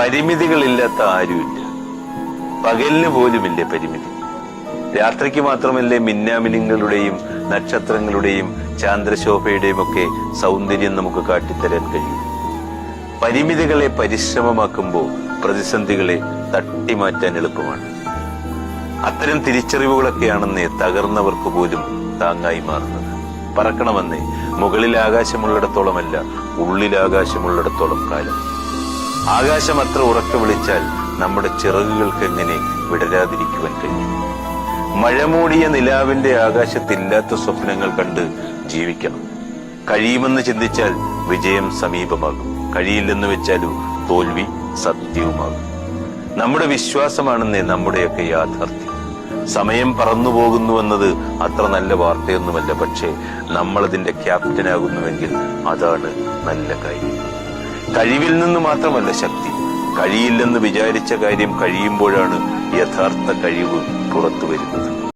പരിമിതികളില്ലാത്ത ആരുമില്ല. പകലിന് പോലുമില്ലേ പരിമിതി. രാത്രിക്ക് മാത്രമല്ലേ മിന്നാമിനുങ്ങളുടെയും നക്ഷത്രങ്ങളുടെയും ചാന്ദ്രശോഭയുടെയും ഒക്കെ സൗന്ദര്യം നമുക്ക് കാട്ടിത്തരാൻ കഴിയും. പരിമിതികളെ പരിശ്രമമാക്കുമ്പോൾ പ്രതിസന്ധികളെ തട്ടിമാറ്റാൻ എളുപ്പമാണ്. അത്തരം തിരിച്ചറിവുകളൊക്കെയാണെന്നേ തകർന്നവർക്ക് പോലും താങ്ങായി മാറുന്നത്. പറക്കണമെന്നേ മുകളിൽ ആകാശമുള്ളിടത്തോളമല്ല ഉള്ളിൽ ആകാശമുള്ളിടത്തോളം കാലം. ആകാശം അത്ര ഉറക്കെ വിളിച്ചാൽ നമ്മുടെ ചിറകുകൾക്ക് എങ്ങനെ വിടരാതിരിക്കുവാൻ കഴിയും? മഴമൂടിയ നിലാവിന്റെ ആകാശത്തില്ലാത്ത സ്വപ്നങ്ങൾ കണ്ട് ജീവിക്കണം. കഴിയുമെന്ന് ചിന്തിച്ചാൽ വിജയം സമീപമാകും. കഴിയില്ലെന്ന് വെച്ചാലും തോൽവി സത്യവുമാകും. നമ്മുടെ വിശ്വാസമാണെന്നേ നമ്മുടെയൊക്കെ യാഥാർത്ഥ്യം. സമയം പറന്നു പോകുന്നുവെന്നത് അത്ര നല്ല വാർത്തയൊന്നുമല്ല പക്ഷേ നമ്മളതിന്റെ ക്യാപ്റ്റനാകുന്നുവെങ്കിൽ അതാണ് നല്ല കാര്യം. കഴിവിൽ നിന്ന് മാത്രമല്ല ശക്തി. കഴിയില്ലെന്ന് വിചാരിച്ച കാര്യം കഴിയുമ്പോഴാണ് യഥാർത്ഥ കഴിവ് പുറത്തു വരുന്നത്.